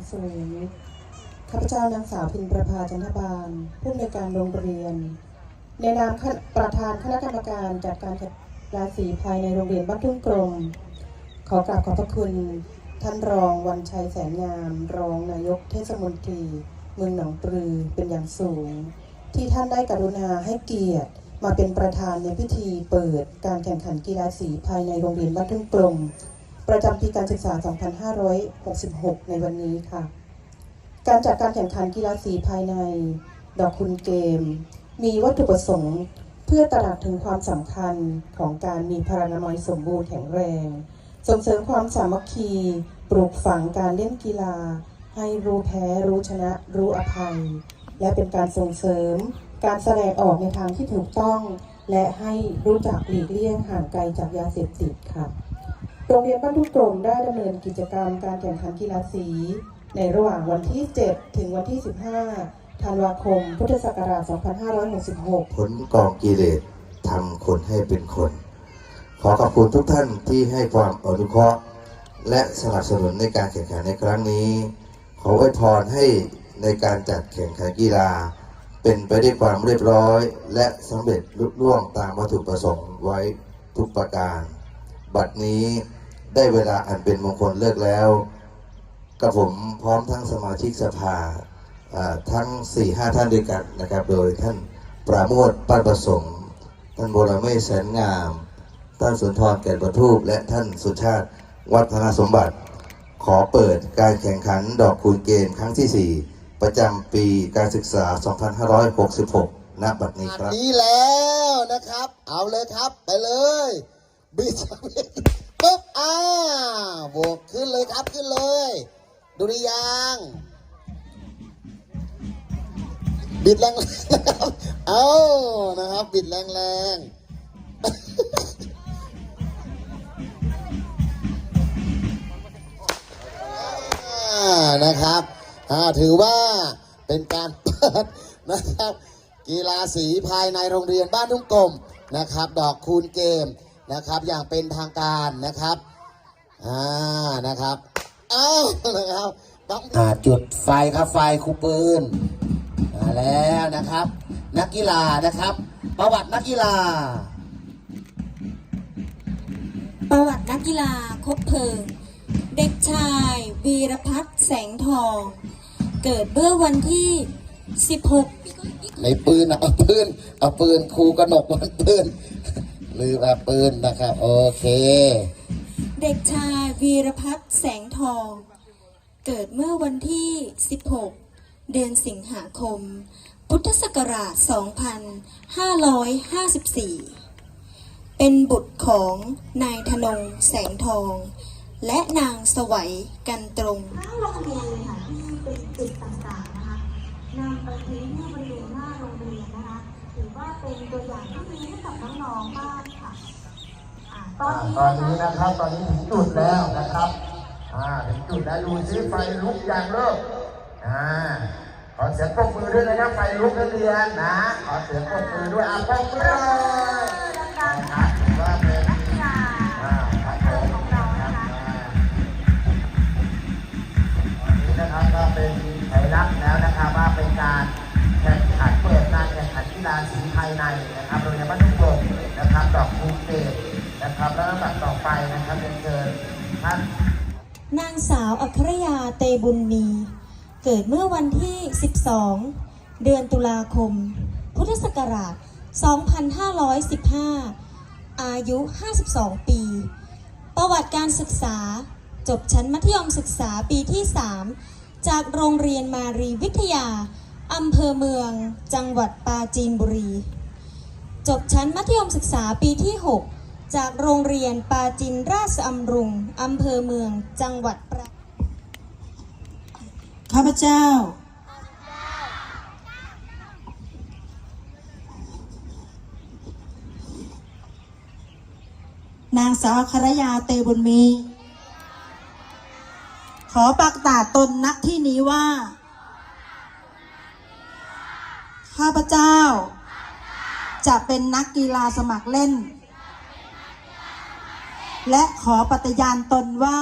อย่างสูงข้าพเจ้านางสาวพินประภาจันทบาล ผู้อำนวยการโรงเรียน ในนามประธานคณะกรรมการจัดการกีฬาสีภายในโรงเรียนบ้านทุ่งกลม ขอกราบขอบพระคุณ ท่านรองวันชัยแสนงาม รองนายกเทศมนตรี เมืองหนองปลือเป็นอย่างสูง ที่ท่านได้กรุณาให้เกียรติมาเป็นประธานในพิธีเปิดการแข่งขันกีฬาสีภายในโรงเรียนบ้านทุ่งกลม ประจำปีการศึกษา 2566 ในวันนี้ค่ะ การจัดการแข่งขันกีฬาสีภายใน ดอกคุณเกม มีวัตถุประสงค์ เพื่อตระหนักถึงความสำคัญของการมีพลานามัยสมบูรณ์แข็งแรง ส่งเสริมความสามัคคี ปลูกฝังการเล่นกีฬา ให้รู้แพ้ รู้ชนะ รู้อภัย และเป็นการส่งเสริม การแสดงออกในทางที่ถูกต้อง และให้รู้จักหลีกเลี่ยงห่างไกลจากยาเสพติดค่ะ โรงเรียนบ้านทุ่งกลมได้ดำเนินกิจกรรมการแข่งขันกีฬาสี ในระหว่างวันที่ 7 ถึงวันที่ 15 ธันวาคม พุทธศักราช 2566 ผลกองกิเลสทำคนให้เป็นคน ขอขอบคุณทุกท่านที่ให้ความอนุเคราะห์ และสนับสนุนในการแข่งขันในครั้งนี้ ขออวยพรให้ในการจัดแข่งขันกีฬา เป็นไปด้วยความเรียบร้อย และสำเร็จลุล่วงตามวัตถุประสงค์ไว้ทุกประการ บัดนี้ ได้เวลาอันเป็นมงคลเลิกแล้วกับผมพร้อมทั้งสมาชิกสภาทั้ง 4-5ท่านด้วยกันนะครับ โดยท่านปราโมทป้านประสงค์ ท่านโบราเมศแสนงาม ท่านสุนทรแก่นประทูปและท่านสุชาติวัฒนสมบัติ ขอเปิดการแข่งขันดอกคูณเกมครั้งที่ 4 ประจำปีการศึกษา 2566 ณ บัดนี้ครับนี้แล้วนะครับ เอาเลยครับ ไปเลยบิดบิด ปุ๊บอ่าโบกขึ้นเลยครับขึ้นเลยดูดิยังบิดแรงๆนะครับ เอานะครับ บิดแรงๆอ่านะครับถือว่าเป็นการเปิดนะครับ กีฬาสีภายในโรงเรียนบ้านทุ่งกลมนะครับ ดอกคูณเกม นะครับ อย่างเป็นทางการนะครับอ่านะครับอ้าวนะครับต้องอ่าจุดไฟครับไฟคูปืนมาแล้วนะครับ นักกีฬานะครับ ประวัตินักกีฬา ประวัตินักกีฬาคบเพลิง เด็กชายวีรพัฒน์แสงทอง เกิดเมื่อวันที่ 16 ในปืนอะเอาปืนเอาปืนครูกระหนกมันปืน ลืมเอาปืนนะครับ โอเค เด็กชายวีรพัฒน์แสงทอง เกิดเมื่อวันที่ 16 เดือนสิงหาคม พุทธศักราช 2554 เป็นบุตรของนายธนงแสงทอง และนางสวัยกันตรงทั้งโรงเรียนเลยค่ะที่เป็นจุดต่างๆนะคะนำไปทิ้งที่บริเวณหน้าโรงเรียนนะคะ ถือว่าเป็นตัวอย่างที่ดีให้กับน้องๆบ้างค่ะอ่าตอนนี้ตอนนี้นะครับ ตอนนี้ถึงจุดแล้วนะครับ อ่าถึงจุดแล้วดูซิไฟลุกอย่างเริ่มอ่าขอเสียงปรบมือด้วยนะครับไฟลุกนักเรียนนะ ขอเสียงปรบมือด้วยอะปรบมือ ในนะครับโรงเรียนบ้านทุ่งโป่งนะครับดอกคูเกตนะครับแล้วลำดับต่อไปนะครับเรียนเชิญท่านนางสาวอัครยาเตบุญมี เกิดเมื่อวันที่ 12 เดือนตุลาคม พุทธศักราช 2515 อายุ 52 ปี ประวัติการศึกษา จบชั้นมัธยมศึกษาปีที่ 3 จากโรงเรียนมารีวิทยา อำเภอเมือง จังหวัดปราจีนบุรี จบชั้นมัธยมศึกษาปีที่ 6 จากโรงเรียนปาจินราชอำรุงอำเภอเมืองจังหวัดปราข้าพเจ้า นางสาวครยาเตบุญมี ขอประกาศตนณที่นี้ว่า ข้าพเจ้า จะเป็นนักกีฬาสมัครเล่น และขอปฏิญาณตนว่า